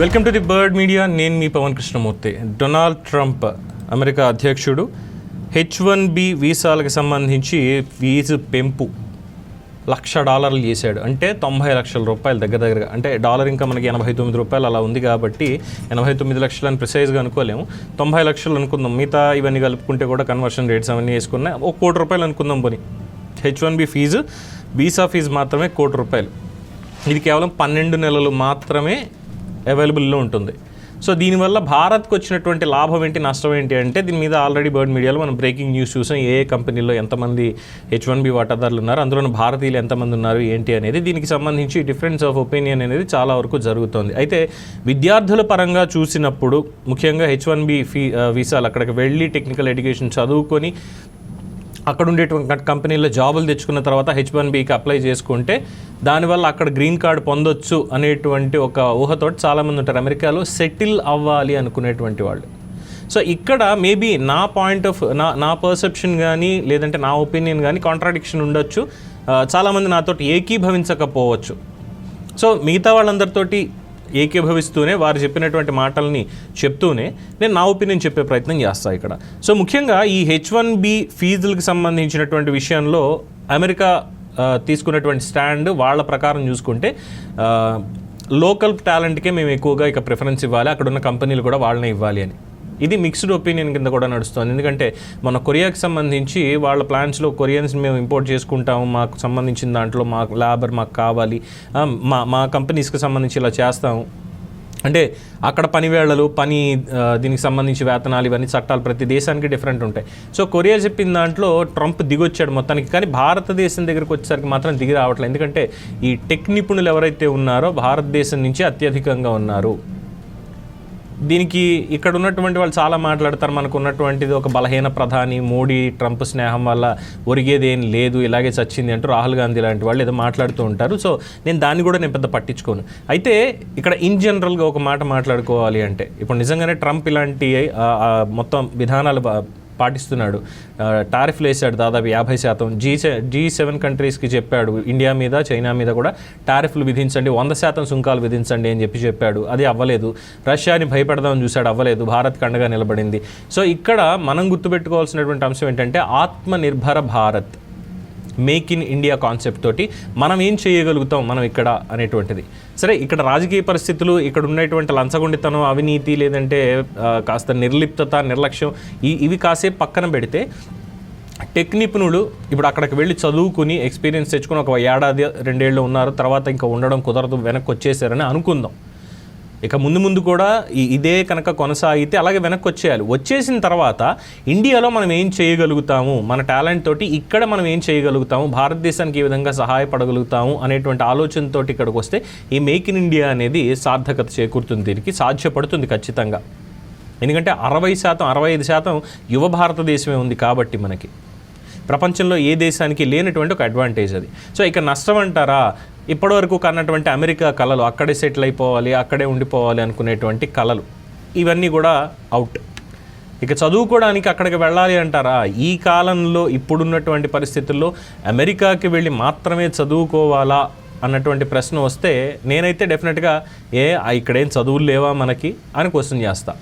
Welcome to the bird media. నేను మీ Pavan Krishnamurthy. Donald Trump America అధ్యక్షుడు H one B వీసాలకు సంబంధించి fee పెంపు లక్ష డాలర్లు చేశాడు. అంటే తొంభై లక్షల రూపాయలు దగ్గర దగ్గరగా. అంటే డాలర్ ఇంకా మనకి ఎనభై తొమ్మిది రూపాయలు అలా ఉంది కాబట్టి ఎనభై తొమ్మిది లక్షలు అని ప్రిసైజ్గా అనుకోలేము. తొంభై లక్షలు అనుకుందాం. మిగతా ఇవన్నీ కలుపుకుంటే కూడా కన్వర్షన్ రేట్స్ అవన్నీ వేసుకున్నా ఒక కోటి రూపాయలు అనుకుందాం పోనీ. H one B fee visa fee మాత్రమే కోటి రూపాయలు. ఇది కేవలం పన్నెండు నెలలు మాత్రమే అవైలబుల్లో ఉంటుంది. సో దీనివల్ల భారత్కి వచ్చినటువంటి లాభం ఏంటి నష్టం ఏంటి అంటే దీని మీద ఆల్రెడీ బర్డ్ మీడియాలో మనం బ్రేకింగ్ న్యూస్ చూసాం. ఏ ఏ కంపెనీలో ఎంతమంది హెచ్ వన్ బి వాటాదారులు ఉన్నారు అందులో భారతీయులు ఎంతమంది ఉన్నారు ఏంటి అనేది దీనికి సంబంధించి డిఫరెన్స్ ఆఫ్ ఒపీనియన్ అనేది చాలా వరకు జరుగుతుంది. అయితే విద్యార్థుల పరంగా చూసినప్పుడు ముఖ్యంగా హెచ్ వన్ బి ఫీ వీసాలు అక్కడికి వెళ్ళి టెక్నికల్ ఎడ్యుకేషన్ చదువుకొని అక్కడ ఉండేటువంటి కంపెనీలో జాబులు తెచ్చుకున్న తర్వాత హెచ్ వన్ బీకి అప్లై చేసుకుంటే దానివల్ల అక్కడ గ్రీన్ కార్డ్ పొందొచ్చు అనేటువంటి ఒక ఊహతోటి చాలామంది ఉంటారు. అమెరికాలో సెటిల్ అవ్వాలి అనుకునేటువంటి వాళ్ళు. సో ఇక్కడ మేబీ నా పాయింట్ ఆఫ్ నా నా పర్సెప్షన్ కానీ లేదంటే నా ఒపీనియన్ కానీ కాంట్రాడిక్షన్ ఉండొచ్చు. చాలామంది నాతోటి ఏకీభవించకపోవచ్చు. సో మిగతా వాళ్ళందరితోటి ఏకీభవిస్తూనే వారు చెప్పినటువంటి మాటల్ని చెప్తూనే నేను నా ఒపీనియన్ చెప్పే ప్రయత్నం చేస్తాను ఇక్కడ. సో ముఖ్యంగా ఈ హెచ్ వన్ బి ఫీజులకు సంబంధించినటువంటి విషయంలో అమెరికా తీసుకున్నటువంటి స్టాండ్ వాళ్ళ ప్రకారం చూసుకుంటే లోకల్ టాలెంట్కే మేము ఎక్కువగా ఇక ప్రిఫరెన్స్ ఇవ్వాలి అక్కడ ఉన్న కంపెనీలు కూడా వాళ్ళనే ఇవ్వాలి అని. ఇది మిక్స్డ్ ఒపీనియన్ కింద కూడా నడుస్తుంది. ఎందుకంటే మన కొరియాకి సంబంధించి వాళ్ళ ప్లాన్స్లో కొరియన్స్ మేము ఇంపోర్ట్ చేసుకుంటాము మాకు సంబంధించిన దాంట్లో మాకు లేబర్ మాకు కావాలి మా మా కంపెనీస్కి సంబంధించి ఇలా చేస్తాము. అంటే అక్కడ పని వేళలు పని దీనికి సంబంధించి వేతనాలు ఇవన్నీ చట్టాలు ప్రతి దేశానికి డిఫరెంట్ ఉంటాయి. సో కొరియా చెప్పిన దాంట్లో ట్రంప్ దిగొచ్చాడు మొత్తానికి కానీ భారతదేశం దగ్గరికి వచ్చేసరికి మాత్రం దిగి రావట్లేదు. ఎందుకంటే ఈ టెక్ నిపుణులు ఎవరైతే ఉన్నారో భారతదేశం నుంచి అత్యధికంగా ఉన్నారు. దీనికి ఇక్కడ ఉన్నటువంటి వాళ్ళు చాలా మాట్లాడతారు. మనకు ఉన్నటువంటిది ఒక బలహీన ప్రధాని మోడీ ట్రంప్ స్నేహం వల్ల ఒరిగేది ఏం లేదు ఇలాగే చచ్చింది అంటూ రాహుల్ గాంధీ లాంటి వాళ్ళు ఏదో మాట్లాడుతూ ఉంటారు. సో నేను దాన్ని కూడా నేను పెద్ద పట్టించుకోను. అయితే ఇక్కడ ఇన్ జనరల్గా ఒక మాట మాట్లాడుకోవాలి అంటే ఇప్పుడు నిజంగానే ట్రంప్ ఇలాంటి మొత్తం విధానాలు పాటిస్తున్నాడు. టారిఫ్లు వేశాడు దాదాపు యాభై శాతం. జీ సె జీ సెవెన్ కంట్రీస్కి చెప్పాడు. ఇండియా మీద చైనా మీద కూడా టారిఫ్లు విధించండి వంద శాతం సుంకాలు విధించండి అని చెప్పి చెప్పాడు. అది అవ్వలేదు. రష్యాని భయపెడదామని చూశాడు అవ్వలేదు. భారత్ కండగా నిలబడింది. సో ఇక్కడ మనం గుర్తుపెట్టుకోవాల్సినటువంటి అంశం ఏంటంటే Atmanirbhar Bharat. Make in India concept తోటి మనం ఏం చేయగలుగుతాం మనం ఇక్కడ అనేటువంటిది. సరే ఇక్కడ రాజకీయ పరిస్థితులు ఇక్కడ ఉన్నటువంటి లంచగొండితనం అవినీతి లేదంటే కాస్త నిర్లిప్తత నిర్లక్ష్యం ఈ ఇవి కాసేపు పక్కన పెడితే టెక్ నిపుణులు ఇప్పుడు అక్కడికి వెళ్ళి చదువుకుని ఎక్స్పీరియన్స్ తెచ్చుకుని ఒక ఏడాది రెండేళ్ళు ఉన్నారు తర్వాత ఇంకా ఉండడం కుదరదు వెనక్కి వచ్చేసారని అనుకుందాం. ఇక ముందు ముందు కూడా ఇదే కనుక కొనసాగితే అలాగే వెనక్కి వచ్చేయాలి వచ్చేసిన తర్వాత ఇండియాలో మనం ఏం చేయగలుగుతాము? మన టాలెంట్ తోటి ఇక్కడ మనం ఏం చేయగలుగుతాము? భారతదేశానికి ఏ విధంగా సహాయపడగలుగుతాము? అనేటువంటి ఆలోచనతోటి ఇక్కడికి వస్తే ఈ మేక్ ఇన్ ఇండియా అనేది సార్థకత చేకూరుతుంది. దీనికి సాధ్యపడుతుంది ఖచ్చితంగా. ఎందుకంటే అరవై శాతం అరవై ఐదు శాతం యువ భారతదేశమే ఉంది కాబట్టి మనకి. ప్రపంచంలో ఏ దేశానికి లేనటువంటి ఒక అడ్వాంటేజ్ అది. సో ఇక నష్టం అంటారా? ఇప్పటివరకు కన్నటువంటి అమెరికా కళలు అక్కడే సెటిల్ అయిపోవాలి అక్కడే ఉండిపోవాలి అనుకునేటువంటి కళలు ఇవన్నీ కూడా అవుట్ ఇక చదువుకోవడానికి అక్కడికి వెళ్ళాలి అంటారా? ఈ కాలంలో ఇప్పుడున్నటువంటి పరిస్థితుల్లో అమెరికాకి వెళ్ళి మాత్రమే చదువుకోవాలా అన్నటువంటి ప్రశ్న వస్తే నేనైతే డెఫినెట్గా ఏ ఆ ఇక్కడేం చదువులు లేవా మనకి అని క్వశ్చన్ చేస్తా.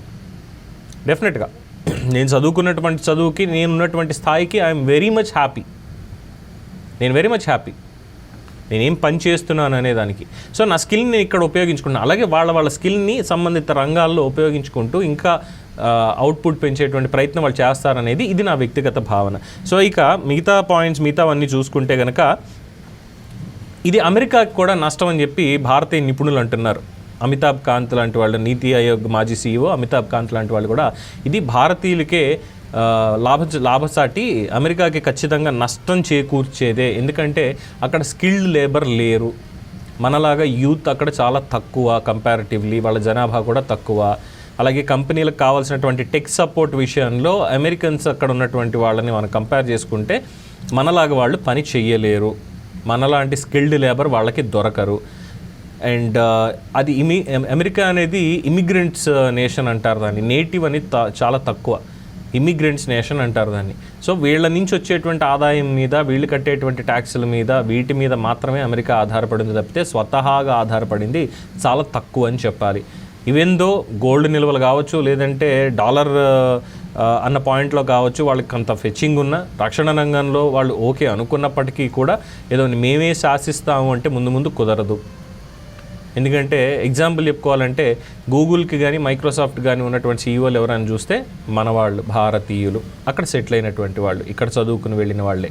డెఫినెట్గా నేను చదువుకున్నటువంటి చదువుకి నేను ఉన్నటువంటి స్థాయికి ఐఎమ్ వెరీ మచ్ హ్యాపీ నేను వెరీ మచ్ హ్యాపీ నేనేం పని చేస్తున్నాను అనే దానికి. సో నా స్కిల్ని నేను ఇక్కడ ఉపయోగించుకున్నాను అలాగే వాళ్ళ వాళ్ళ స్కిల్ని సంబంధిత రంగాల్లో ఉపయోగించుకుంటూ ఇంకా అవుట్పుట్ పెంచేటువంటి ప్రయత్నం వాళ్ళు చేస్తారనేది ఇది నా వ్యక్తిగత భావన. సో ఇక మిగతా పాయింట్స్ మిగతావన్నీ చూసుకుంటే కనుక ఇది అమెరికాకి కూడా నష్టం అని చెప్పి భారతీయ నిపుణులు అంటున్నారు. అమితాబ్ కాంత్ లాంటి వాళ్ళు నీతి ఆయోగ్ మాజీ సీఈఓ అమితాబ్ కాంత్ లాంటి వాళ్ళు కూడా. ఇది భారతీయులకే లాభ లాభసాటి అమెరికాకి ఖచ్చితంగా నష్టం చేకూర్చేదే. ఎందుకంటే అక్కడ స్కిల్డ్ లేబర్ లేరు. మనలాగా యూత్ అక్కడ చాలా తక్కువ కంపారిటివ్లీ వాళ్ళ జనాభా కూడా తక్కువ. అలాగే కంపెనీలకు కావాల్సినటువంటి టెక్ సపోర్ట్ విషయంలో అమెరికన్స్ అక్కడ ఉన్నటువంటి వాళ్ళని మనం కంపేర్ చేసుకుంటే మనలాగా వాళ్ళు పని చెయ్యలేరు. మనలాంటి స్కిల్డ్ లేబర్ వాళ్ళకి దొరకరు. అండ్ అది ఇమి అమెరికా అనేది ఇమిగ్రెంట్స్ నేషన్ అంటారు దాన్ని. నేటివ్ అని త- చాలా తక్కువ. ఇమిగ్రెంట్స్ నేషన్ అంటారు దాన్ని. సో వీళ్ళ నుంచి వచ్చేటువంటి ఆదాయం మీద వీళ్ళు కట్టేటువంటి ట్యాక్సుల మీద వీటి మీద మాత్రమే అమెరికా ఆధారపడింది తప్పితే స్వతహాగా ఆధారపడింది చాలా తక్కువ అని చెప్పాలి. ఇవెందో గోల్డ్ నిల్వలు కావచ్చు లేదంటే డాలర్ అన్న పాయింట్లో కావచ్చు వాళ్ళకి కొంత ఫెచ్చింగ్ ఉన్న రక్షణ రంగంలో వాళ్ళు ఓకే అనుకున్నప్పటికీ కూడా ఏదో మేమే శాసిస్తాము అంటే ముందు ముందు కుదరదు. ఎందుకంటే ఎగ్జాంపుల్ చెప్పుకోవాలంటే గూగుల్కి కానీ మైక్రోసాఫ్ట్ కానీ ఉన్నటువంటి సీఈఓలు ఎవరైనా చూస్తే మన వాళ్ళు భారతీయులు అక్కడ సెటిల్ అయినటువంటి వాళ్ళు ఇక్కడ చదువుకుని వెళ్ళిన వాళ్ళే.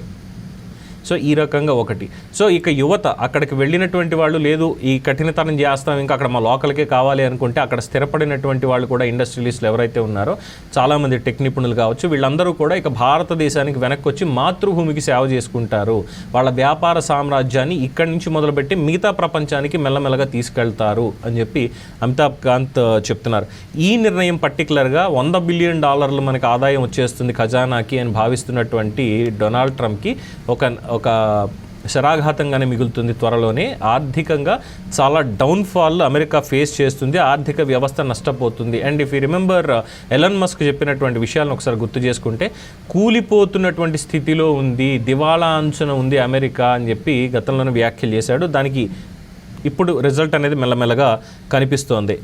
సో ఈ రకంగా ఒకటి. సో ఇక యువత అక్కడికి వెళ్ళినటువంటి వాళ్ళు లేదు ఈ కఠినతనం చేస్తాం ఇంకా అక్కడ మా లోకల్కే కావాలి అనుకుంటే అక్కడ స్థిరపడినటువంటి వాళ్ళు కూడా ఇండస్ట్రియలిస్టులు ఎవరైతే ఉన్నారో చాలామంది టెక్ నిపుణులు కావచ్చు వీళ్ళందరూ కూడా ఇక భారతదేశానికి వెనక్కి వచ్చి మాతృభూమికి సేవ చేసుకుంటారు. వాళ్ళ వ్యాపార సామ్రాజ్యాన్ని ఇక్కడి నుంచి మొదలుపెట్టి మిగతా ప్రపంచానికి మెల్లమెల్లగా తీసుకెళ్తారు అని చెప్పి అమితాబ్ కాంత్ చెప్తున్నారు. ఈ నిర్ణయం పర్టికులర్గా వంద బిలియన్ డాలర్లు మనకి ఆదాయం వచ్చేస్తుంది ఖజానాకి అని భావిస్తున్నటువంటి డొనాల్డ్ ట్రంప్కి ఒక ఒక శరాఘాతంగానే మిగులుతుంది త్వరలోనే. ఆర్థికంగా చాలా డౌన్ఫాల్ అమెరికా ఫేస్ చేస్తుంది. ఆర్థిక వ్యవస్థ నష్టపోతుంది. And if you remember Elon Musk చెప్పినటువంటి విషయాలను ఒకసారి గుర్తు చేసుకుంటే కూలిపోతున్నటువంటి స్థితిలో ఉంది దివాళా అంచున ఉంది అమెరికా అని చెప్పి గతంలోనే వ్యాఖ్యలు చేశాడు. దానికి ఇప్పుడు రిజల్ట్ అనేది మెల్లమెల్లగా కనిపిస్తోంది.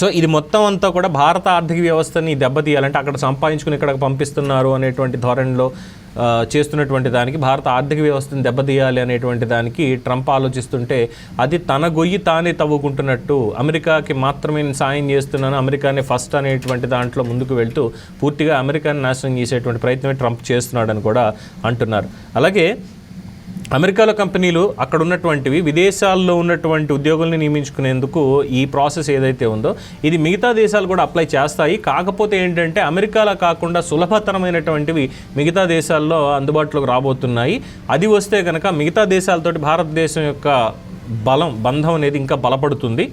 సో ఇది మొత్తం అంతా కూడా భారత ఆర్థిక వ్యవస్థని దెబ్బతీయాలంటే అక్కడ సంపాదించుకుని ఇక్కడ పంపిస్తున్నారు అనేటువంటి ధోరణిలో చేస్తున్నటువంటి దానికి భారత ఆర్థిక వ్యవస్థను దెబ్బతీయాలి అనేటువంటి దానికి ట్రంప్ ఆలోచిస్తుంటే అది తన గొయ్యి తానే తవ్వుకుంటున్నట్టు అమెరికాకి మాత్రమే నేను సాయం చేస్తున్నాను అమెరికానే ఫస్ట్ అనేటువంటి దాంట్లో ముందుకు వెళ్తూ పూర్తిగా అమెరికాని నాశనం చేసేటువంటి ప్రయత్నమే ట్రంప్ చేస్తున్నాడని కూడా అంటున్నారు. అలాగే అమెరికాలో కంపెనీలు అక్కడ ఉన్నటువంటివి విదేశాల్లో ఉన్నటువంటి ఉద్యోగుల్ని నియమించుకునేందుకు ఈ ప్రాసెస్ ఏదైతే ఉందో ఇది మిగతా దేశాలు కూడా అప్లై చేస్తాయి. కాకపోతే ఏంటంటే అమెరికాలో కాకుండా సులభతరమైనటువంటివి మిగతా దేశాల్లో అందుబాటులోకి రాబోతున్నాయి. అది వస్తే కనుక మిగతా దేశాలతోటి భారతదేశం యొక్క బలం బంధం అనేది ఇంకా బలపడుతుంది.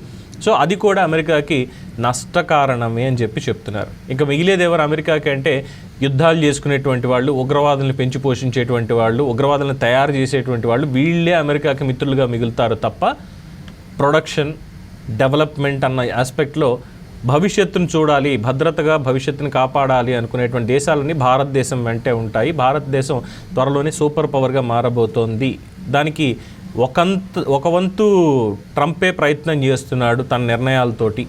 సో అది కూడా అమెరికాకి నష్టకారణమే అని చెప్పి చెప్తున్నారు. ఇంకా మిగిలేది ఎవరు అమెరికాకి అంటే యుద్ధాలు చేసుకునేటువంటి వాళ్ళు ఉగ్రవాదులను పెంచి పోషించేటువంటి వాళ్ళు ఉగ్రవాదులను తయారు చేసేటువంటి వాళ్ళు వీళ్ళే అమెరికాకి మిత్రులుగా మిగులుతారు తప్ప ప్రొడక్షన్ డెవలప్మెంట్ అన్న ఆస్పెక్ట్లో భవిష్యత్తును చూడాలి భద్రతగా భవిష్యత్తును కాపాడాలి అనుకునేటువంటి దేశాలన్నీ భారతదేశం వెంటే ఉంటాయి. భారతదేశం త్వరలోనే సూపర్ పవర్గా మారబోతోంది. దానికి ఒకంత ఒక వంతు ట్రంపే ప్రయత్నం చేస్తున్నాడు తన నిర్ణయాలతోటి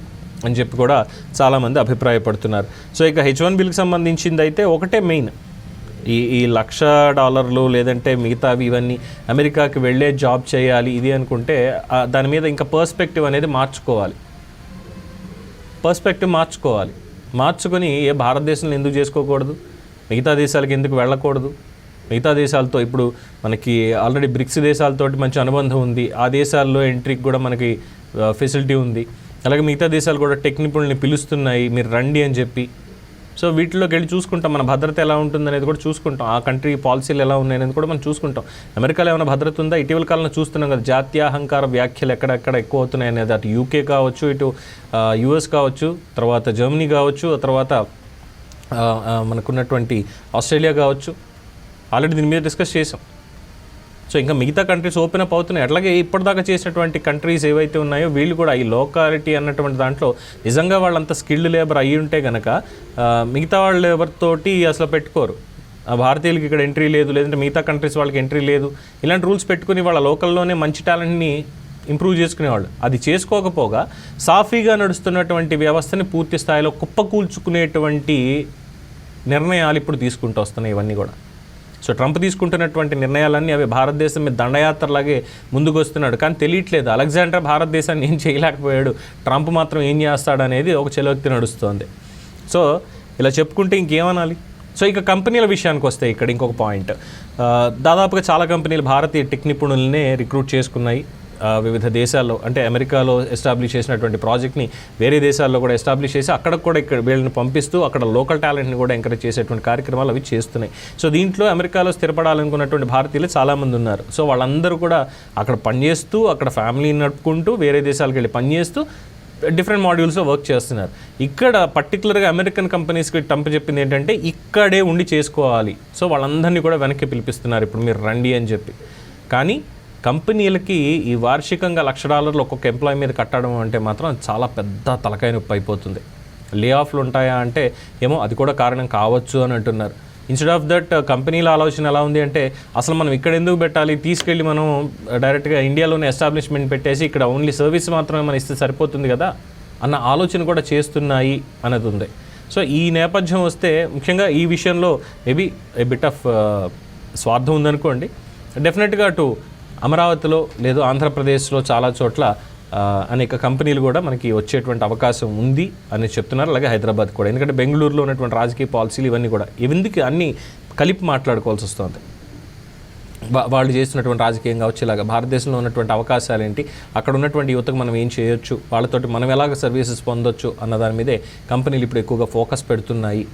అని చెప్పి కూడా చాలామంది అభిప్రాయపడుతున్నారు. సో ఇక హెచ్ వన్ బిల్కి సంబంధించింది అయితే ఒకటే మెయిన్. ఈ ఈ లక్ష డాలర్లు లేదంటే మిగతావి ఇవన్నీ అమెరికాకి వెళ్ళే జాబ్ చేయాలి ఇది అనుకుంటే దాని మీద ఇంకా పర్స్పెక్టివ్ అనేది మార్చుకోవాలి. పర్స్పెక్టివ్ మార్చుకోవాలి. మార్చుకొని ఏ భారతదేశంలో ఎందుకు చేసుకోకూడదు? మిగతా దేశాలకు ఎందుకు వెళ్ళకూడదు? మిగతా దేశాలతో ఇప్పుడు మనకి ఆల్రెడీ బ్రిక్స్ దేశాలతోటి మంచి అనుబంధం ఉంది. ఆ దేశాల్లో ఎంట్రీకి కూడా మనకి ఫెసిలిటీ ఉంది. అలాగే మిగతా దేశాలు కూడా టెక్ నిపుణుల్ని పిలుస్తున్నాయి. మీరు రండి అని చెప్పి. సో వీటిలోకి వెళ్ళి చూసుకుంటాం. మన భద్రత ఎలా ఉంటుంది అనేది కూడా చూసుకుంటాం. ఆ కంట్రీ పాలసీలు ఎలా ఉన్నాయనేది కూడా మనం చూసుకుంటాం. అమెరికాలో ఏమైనా భద్రత ఉందా? ఇటీవల కాలంలో చూస్తున్నాం కదా జాతీయ అహంకార వ్యాఖ్యలు ఎక్కడెక్కడ ఎక్కువ అవుతున్నాయి అనేది అటు యూకే కావచ్చు ఇటు యుఎస్ కావచ్చు తర్వాత జర్మనీ కావచ్చు తర్వాత మనకున్నటువంటి ఆస్ట్రేలియా కావచ్చు. ఆల్రెడీ దీని మీద డిస్కస్ చేసాం సో ఇంకా మిగతా కంట్రీస్ ఓపెన్ అప్ అవుతున్నాయి. అట్లాగే ఇప్పటిదాకా చేసినటువంటి కంట్రీస్ ఏవైతే ఉన్నాయో వీళ్ళు కూడా ఈ లోకాలిటీ అన్నటువంటి దాంట్లో నిజంగా వాళ్ళంత స్కిల్డ్ లేబర్ అయ్యి ఉంటే కనుక మిగతా వాళ్ళు తోటి అసలు పెట్టుకోరు. ఆ భారతీయులకి ఇక్కడ ఎంట్రీ లేదు లేదంటే మిగతా కంట్రీస్ వాళ్ళకి ఎంట్రీ లేదు. ఇలాంటి రూల్స్ పెట్టుకుని వాళ్ళ లోకల్లోనే మంచి టాలెంట్ని ఇంప్రూవ్ చేసుకునేవాళ్ళు. అది చేసుకోకపోగా సాఫీగా నడుస్తున్నటువంటి వ్యవస్థని పూర్తి స్థాయిలో కుప్పకూల్చుకునేటువంటి నిర్ణయాలు ఇప్పుడు తీసుకుంటూ వస్తున్నాయి ఇవన్నీ కూడా. సో ట్రంప్ తీసుకుంటున్నటువంటి నిర్ణయాలన్నీ అవి భారతదేశం మీద దండయాత్రలాగే ముందుకు వస్తున్నాడు కానీ తెలియట్లేదు. అలెగ్జాండర్ భారతదేశాన్ని ఏం చేయలేకపోయాడు. ట్రంప్ మాత్రం ఏం చేస్తాడనేది ఒక చెలవక్తి నడుస్తోంది. సో ఇలా చెప్పుకుంటే ఇంకేమనాలి? సో ఇక కంపెనీల విషయానికి వస్తే ఇక్కడ ఇంకొక పాయింట్. దాదాపుగా చాలా కంపెనీలు భారతీయ టెక్ నిపుణులనే రిక్రూట్ చేసుకున్నాయి. వివిధ దేశాల్లో అంటే అమెరికాలో ఎస్టాబ్లిష్ చేసినటువంటి ప్రాజెక్ట్ని వేరే దేశాల్లో కూడా ఎస్టాబ్లిష్ చేసి అక్కడ కూడా ఇక్కడ వీళ్ళని పంపిస్తూ అక్కడ లోకల్ టాలెంట్ని కూడా ఎంకరేజ్ చేసేటువంటి కార్యక్రమాలు అవి చేస్తున్నాయి. సో దీంట్లో అమెరికాలో స్థిరపడాలనుకున్నటువంటి భారతీయులు చాలామంది ఉన్నారు. సో వాళ్ళందరూ కూడా అక్కడ పనిచేస్తూ అక్కడ ఫ్యామిలీని నడుపుకుంటూ వేరే దేశాలకు వెళ్ళి పనిచేస్తూ డిఫరెంట్ మాడ్యూల్స్లో వర్క్ చేస్తున్నారు. ఇక్కడ పర్టికులర్గా అమెరికన్ కంపెనీస్కి టంప చెప్పింది ఏంటంటే ఇక్కడే ఉండి చేసుకోవాలి. సో వాళ్ళందరినీ కూడా వెనక్కి పిలిపిస్తున్నారు. ఇప్పుడు మీరు రండి అని చెప్పి. కానీ కంపెనీలకి ఈ వార్షికంగా లక్ష డాలర్లు ఒక్కొక్క ఎంప్లాయీ మీద కట్టడం అంటే మాత్రం చాలా పెద్ద తలకాయ నొప్పి అయిపోతుంది. లే ఆఫ్లు ఉంటాయా అంటే ఏమో అది కూడా కారణం కావచ్చు అని అంటున్నారు. ఇన్స్టెడ్ ఆఫ్ దట్ కంపెనీల ఆలోచన ఎలా ఉంది అంటే అసలు మనం ఇక్కడ ఎందుకు పెట్టాలి? తీసుకెళ్ళి మనం డైరెక్ట్గా ఇండియాలోనే ఎస్టాబ్లిష్మెంట్ పెట్టేసి ఇక్కడ ఓన్లీ సర్వీస్ మాత్రమే మనం ఇస్తే సరిపోతుంది కదా? అన్న ఆలోచన కూడా చేస్తున్నాయి అనేది ఉంది. సో ఈ నేపథ్యం వస్తే ముఖ్యంగా ఈ విషయంలో మేబీ ఏ బిట్ ఆఫ్ స్వార్థం ఉందనుకోండి. డెఫినెట్గా అటు అమరావతిలో లేదు ఆంధ్రప్రదేశ్లో చాలా చోట్ల అనేక కంపెనీలు కూడా మనకి వచ్చేటువంటి అవకాశం ఉంది అని చెప్తున్నారు. అలాగే హైదరాబాద్ కూడా. ఎందుకంటే బెంగళూరులో ఉన్నటువంటి రాజకీయ పాలసీలు ఇవన్నీ కూడా. ఎందుకు అన్నీ కలిపి మాట్లాడుకోవాల్సి వస్తుంది? వాళ్ళు చేస్తున్నటువంటి రాజకీయం కావచ్చు ఇలాగా భారతదేశంలో ఉన్నటువంటి అవకాశాలు ఏంటి? అక్కడ ఉన్నటువంటి యువతకు మనం ఏం చేయొచ్చు? వాళ్ళతోటి మనం ఎలాగ సర్వీసెస్ పొందొచ్చు అన్న దాని మీదే కంపెనీలు ఇప్పుడు ఎక్కువగా ఫోకస్ పెడుతున్నాయి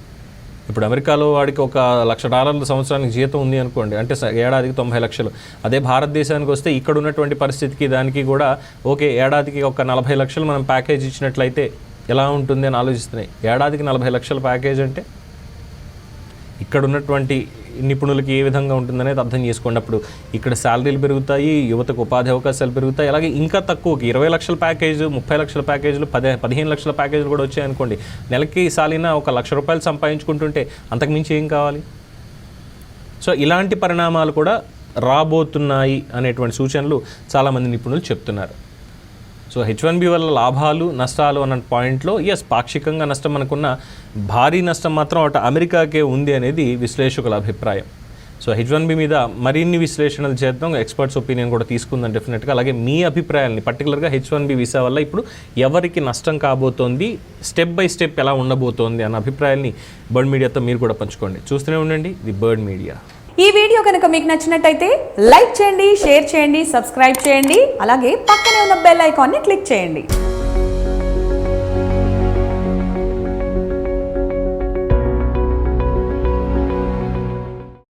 ఇప్పుడు అమెరికాలో వాడికి ఒక లక్ష డాలర్ల సంవత్సరానికి జీతం ఉంది అనుకోండి అంటే ఏడాదికి తొంభై లక్షలు. అదే భారతదేశానికి వస్తే ఇక్కడ ఉన్నటువంటి పరిస్థితికి దానికి కూడా ఓకే ఏడాదికి ఒక నలభై లక్షలు మనం ప్యాకేజ్ ఇచ్చినట్లయితే ఎలా ఉంటుంది అని ఆలోచిస్తున్నాయి? ఏడాదికి నలభై లక్షల ప్యాకేజ్ అంటే? ఇక్కడ ఉన్నటువంటి నిపుణులకి ఏ విధంగా ఉంటుందనేది అర్థం చేసుకోండి. అప్పుడు ఇక్కడ శాలరీలు పెరుగుతాయి యువతకు ఉపాధి అవకాశాలు పెరుగుతాయి అలాగే ఇంకా తక్కువకి ఇరవై లక్షల ప్యాకేజ్ ముప్పై లక్షల ప్యాకేజీలు పదే పదిహేను లక్షల ప్యాకేజీలు కూడా వచ్చాయనుకోండి నెలకి సాలిన ఒక లక్ష రూపాయలు సంపాదించుకుంటుంటే అంతకుమించి ఏం కావాలి? సో ఇలాంటి పరిణామాలు కూడా రాబోతున్నాయి అనేటువంటి సూచనలు చాలామంది నిపుణులు చెప్తున్నారు. సో హెచ్ వన్ బి వల్ల లాభాలు నష్టాలు అన్న పాయింట్లో ఎస్ పాక్షికంగా నష్టం మనకున్న భారీ నష్టం మాత్రం అటు అమెరికాకే ఉంది అనేది విశ్లేషకుల అభిప్రాయం. సో హెచ్ వన్ బి మీద మరిన్ని విశ్లేషణలు చేద్దాం. ఎక్స్పర్ట్స్ ఒపీనియన్ కూడా తీసుకుందాం డెఫినెట్గా. అలాగే మీ అభిప్రాయాల్ని పర్టికులర్గా హెచ్ వన్ బి వీసా వల్ల ఇప్పుడు ఎవరికి నష్టం కాబోతోంది స్టెప్ బై స్టెప్ ఎలా ఉండబోతోంది అన్న అభిప్రాయాల్ని బర్డ్ మీడియాతో మీరు కూడా పంచుకోండి. చూస్తూనే ఉండండి ది బర్డ్ మీడియా. ఈ వీడియో కనుక మీకు నచ్చినట్టయితే లైక్ చేయండి షేర్ చేయండి సబ్స్క్రైబ్ చేయండి అలాగే పక్కనే ఉన్న బెల్ ఐకాన్ని క్లిక్ చేయండి.